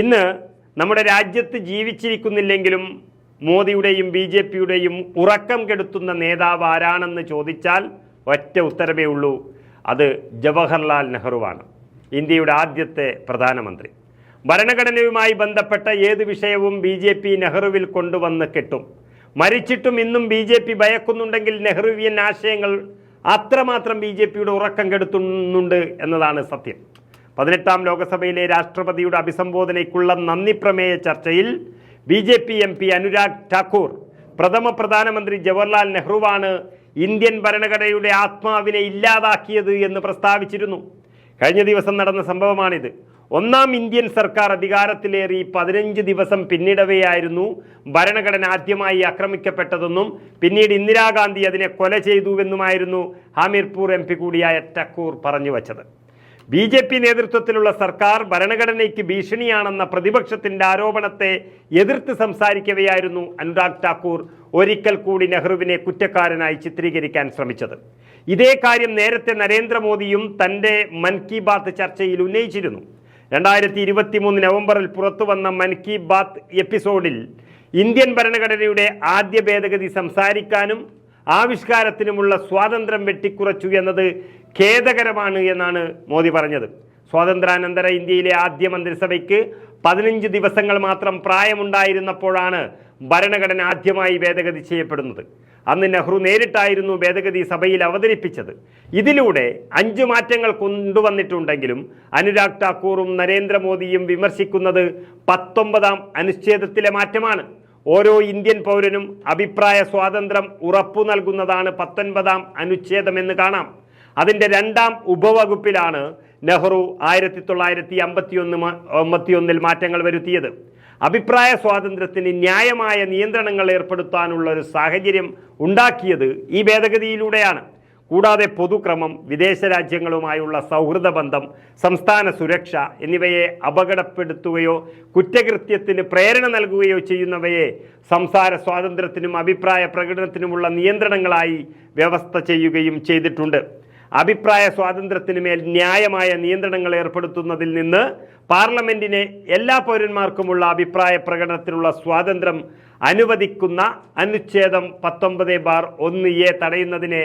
ഇന്ന് നമ്മുടെ രാജ്യത്ത് ജീവിച്ചിരിക്കുന്നില്ലെങ്കിലും മോദിയുടെയും ബി ജെ പിയുടെയും ഉറക്കം കെടുത്തുന്ന നേതാവ് ആരാണെന്ന് ചോദിച്ചാൽ ഒറ്റ ഉത്തരമേ ഉള്ളൂ. അത് ജവഹർലാൽ നെഹ്റുവാണ്. ഇന്ത്യയുടെ ആദ്യത്തെ പ്രധാനമന്ത്രി. ഭരണഘടനയുമായി ബന്ധപ്പെട്ട ഏത് വിഷയവും ബി ജെ പി നെഹ്റുവിൽ കൊണ്ടുവന്ന് കെട്ടും. മരിച്ചിട്ടും ഇന്നും ബി ജെ പി ഭയക്കുന്നുണ്ടെങ്കിൽ നെഹ്റുവിയൻ ആശയങ്ങൾ അത്രമാത്രം ബി ജെ പിയുടെ ഉറക്കം കെടുത്തുന്നുണ്ട് എന്നതാണ് സത്യം. പതിനെട്ടാം ലോകസഭയിലെ രാഷ്ട്രപതിയുടെ അഭിസംബോധനയ്ക്കുള്ള നന്ദി പ്രമേയ ചർച്ചയിൽ B J P M P Anurag Thakur പ്രഥമ പ്രധാനമന്ത്രി ജവഹർലാൽ നെഹ്റുവാണ് ഇന്ത്യൻ ഭരണഘടനയുടെ ആത്മാവിനെ ഇല്ലാതാക്കിയത് എന്ന് പ്രസ്താവിച്ചിരുന്നു. കഴിഞ്ഞ ദിവസം നടന്ന സംഭവമാണിത്. ഒന്നാം ഇന്ത്യൻ സർക്കാർ അധികാരത്തിലേറി പതിനഞ്ച് ദിവസം പിന്നിടവെയായിരുന്നു ഭരണഘടന ആദ്യമായി ആക്രമിക്കപ്പെട്ടതെന്നും പിന്നീട് ഇന്ദിരാഗാന്ധി അതിനെ കൊല ചെയ്തുവെന്നുമായിരുന്നു ഹാമിർപൂർ എം പി കൂടിയായ ടക്കൂർ പറഞ്ഞു വച്ചത്. ബി ജെ പി നേതൃത്വത്തിലുള്ള സർക്കാർ ഭരണഘടനയ്ക്ക് ഭീഷണിയാണെന്ന പ്രതിപക്ഷത്തിന്റെ ആരോപണത്തെ എതിർത്ത് സംസാരിക്കവെയായിരുന്നു അനുരാഗ് ഠാക്കൂർ ഒരിക്കൽ കൂടി നെഹ്റുവിനെ കുറ്റക്കാരനായി ചിത്രീകരിക്കാൻ ശ്രമിച്ചത്. ഇതേ കാര്യം നേരത്തെ നരേന്ദ്രമോദിയും തന്റെ മൻ കി ബാത്ത് ചർച്ചയിൽ ഉന്നയിച്ചിരുന്നു. രണ്ടായിരത്തി ഇരുപത്തി മൂന്ന് നവംബറിൽ പുറത്തു വന്ന മൻ കി ബാത്ത് എപ്പിസോഡിൽ ഇന്ത്യൻ ഭരണഘടനയുടെ ആദ്യ ഭേദഗതി സംസാരിക്കാനും ആവിഷ്കാരത്തിനുമുള്ള സ്വാതന്ത്ര്യം വെട്ടിക്കുറച്ചു എന്നത് ഖേദകരമാണ് എന്നാണ് മോദി പറഞ്ഞത്. സ്വാതന്ത്ര്യാനന്തര ഇന്ത്യയിലെ ആദ്യ മന്ത്രിസഭയ്ക്ക് പതിനഞ്ച് ദിവസങ്ങൾ മാത്രം പ്രായമുണ്ടായിരുന്നപ്പോഴാണ് ഭരണഘടന ആദ്യമായി ഭേദഗതി ചെയ്യപ്പെടുന്നത്. അന്ന് നെഹ്റു നേരിട്ടായിരുന്നു ഭേദഗതി സഭയിൽ അവതരിപ്പിച്ചത്. ഇതിലൂടെ അഞ്ച് മാറ്റങ്ങൾ കൊണ്ടുവന്നിട്ടുണ്ടെങ്കിലും അനുരാഗ് ഠാക്കൂറും നരേന്ദ്രമോദിയും വിമർശിക്കുന്നത് പത്തൊമ്പതാം അനുച്ഛേദത്തിലെ മാറ്റമാണ്. ഓരോ ഇന്ത്യൻ പൗരനും അഭിപ്രായ സ്വാതന്ത്ര്യം ഉറപ്പു നൽകുന്നതാണ് പത്തൊൻപതാം അനുച്ഛേദമെന്ന് കാണാം. അതിന്റെ രണ്ടാം ഉപവകുപ്പിലാണ് നെഹ്റു ആയിരത്തി തൊള്ളായിരത്തി അമ്പത്തിയൊന്ന് അമ്പത്തിയൊന്നിൽ മാറ്റങ്ങൾ വരുത്തിയത്. അഭിപ്രായ സ്വാതന്ത്ര്യത്തിന് ന്യായമായ നിയന്ത്രണങ്ങൾ ഏർപ്പെടുത്താനുള്ള ഒരു സാഹചര്യം ഉണ്ടാക്കിയത് ഈ ഭേദഗതിയിലൂടെയാണ്. കൂടാതെ പൊതുക്രമം വിദേശ രാജ്യങ്ങളുമായുള്ള സൗഹൃദ ബന്ധം സംസ്ഥാന സുരക്ഷ എന്നിവയെ അപകടപ്പെടുത്തുകയോ കുറ്റകൃത്യത്തിന് പ്രേരണ നൽകുകയോ ചെയ്യുന്നവയെ സംസാര സ്വാതന്ത്ര്യത്തിനും അഭിപ്രായ പ്രകടനത്തിനുമുള്ള നിയന്ത്രണങ്ങളായി വ്യവസ്ഥ ചെയ്യുകയും ചെയ്തിട്ടുണ്ട്. അഭിപ്രായ സ്വാതന്ത്ര്യത്തിന് മേൽ ന്യായമായ നിയന്ത്രണങ്ങൾ ഏർപ്പെടുത്തുന്നതിൽ നിന്ന് പാർലമെന്റിനെ എല്ലാ പൗരന്മാർക്കുമുള്ള അഭിപ്രായ പ്രകടനത്തിനുള്ള സ്വാതന്ത്ര്യം അനുവദിക്കുന്ന അനുച്ഛേദം പത്തൊമ്പത് ബാർ ഒന്ന് എ തടയുന്നതിനെ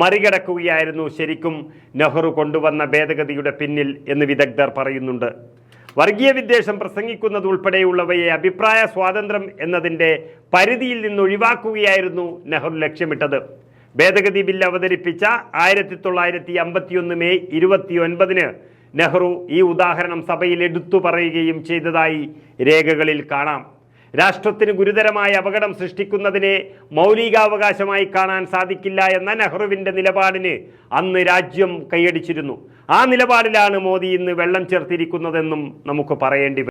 മറികടക്കുകയായിരുന്നു ശരിക്കും നെഹ്റു കൊണ്ടുവന്ന ഭേദഗതിയുടെ പിന്നിൽ എന്ന് വിദഗ്ധർ പറയുന്നുണ്ട്. വർഗീയ വിദ്വേഷം പ്രസംഗിക്കുന്നത് ഉൾപ്പെടെയുള്ളവയെ അഭിപ്രായ സ്വാതന്ത്ര്യം എന്നതിന്റെ പരിധിയിൽ നിന്ന് ഒഴിവാക്കുകയായിരുന്നു നെഹ്റു ലക്ഷ്യമിട്ടത്. ഭേദഗതി ബിൽ അവതരിപ്പിച്ച ആയിരത്തി തൊള്ളായിരത്തി അമ്പത്തിയൊന്ന് മെയ് ഇരുപത്തി ഒൻപതിന് നെഹ്റു ഈ ഉദാഹരണം സഭയിൽ എടുത്തു പറയുകയും ചെയ്തതായി രേഖകളിൽ കാണാം. രാഷ്ട്രത്തിന് ഗുരുതരമായ അപകടം സൃഷ്ടിക്കുന്നതിനെ മൗലികാവകാശമായി കാണാൻ സാധിക്കില്ല എന്ന നെഹ്റുവിന്റെ നിലപാടിന് അന്ന് രാജ്യം കൈയടിച്ചിരുന്നു. ആ നിലപാടിലാണ് മോദി ഇന്ന് വെള്ളം ചേർത്തിരിക്കുന്നതെന്നും നമുക്ക് പറയേണ്ടി